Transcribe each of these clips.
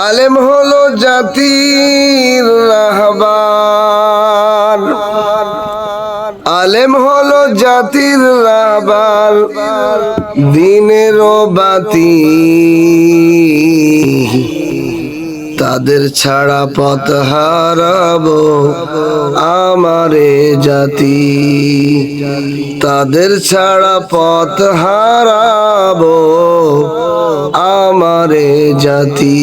আলেম হলো জাতির রাহবার আলেম হলো জাতির রাহবার দিনের বাতি। তাদের ছাড়া পথ হারাবো আমারে জাতি। তাদের ছাড়া পথ হারাবো আমারে জাতি।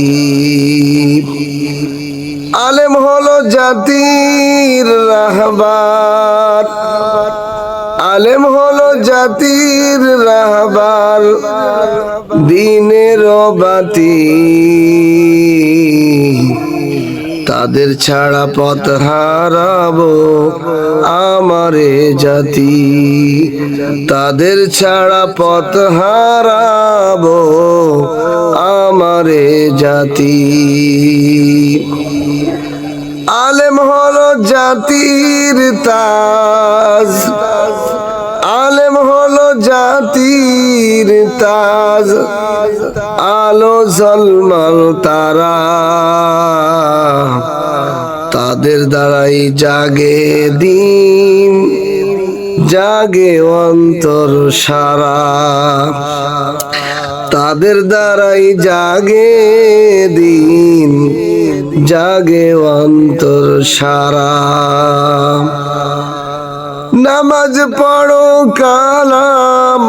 আলেম হলো জাতির রাহবার। আলেম হলো জাতির রাহবার দিনের বাতি। তাদের ছাড়া পথ হারাবো আমারে জাতি। তাদের ছাড়া পথ হারাবো আমারে জাতি। আলেম হলো জাতির তাজ তাজ আলো জলমল তারা। তাদের দ্বারাই জাগে দিন, জাগে অন্তর সারা। তাদের দ্বারাই জাগে দিন, জাগে অন্তর সারা। নামাজ পড়ো কালাম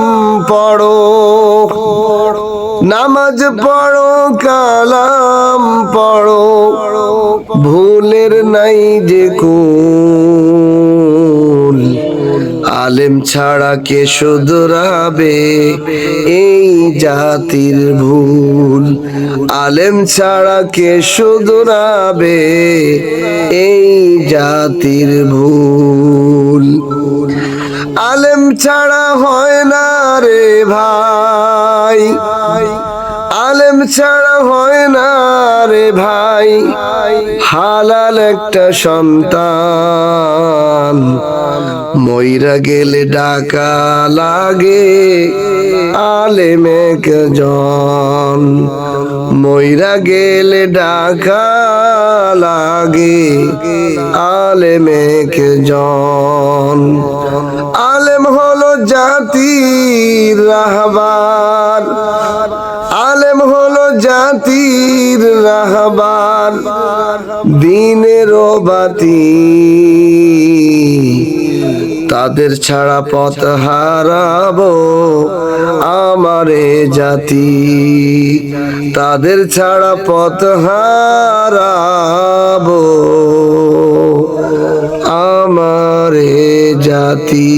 পড়ো। নামাজ পড়ো, কালাম পড়ো। ভুলের নাই যে কুল। আলেম ছাড়া কে শুধরাবে এই জাতির ভুল? আলেম ছাড়া কে শুধরাবে এই জাতির ভুল? ভাই। ছাড়া হয় না রে ভাই। হালাল একটা সন্তান। মইরা গেলে ডাকা লাগে আলেম একজন মইরা গেলে ডাকা লাগে আলেম একজন আলেম হলো জাতির রাহবার। জাতির রাহবার দিনের বাতি। তাদের ছাড়া পথ হারাবো আমারে জাতি। তাদের ছাড়া পথ হারাবো আমারে জাতি।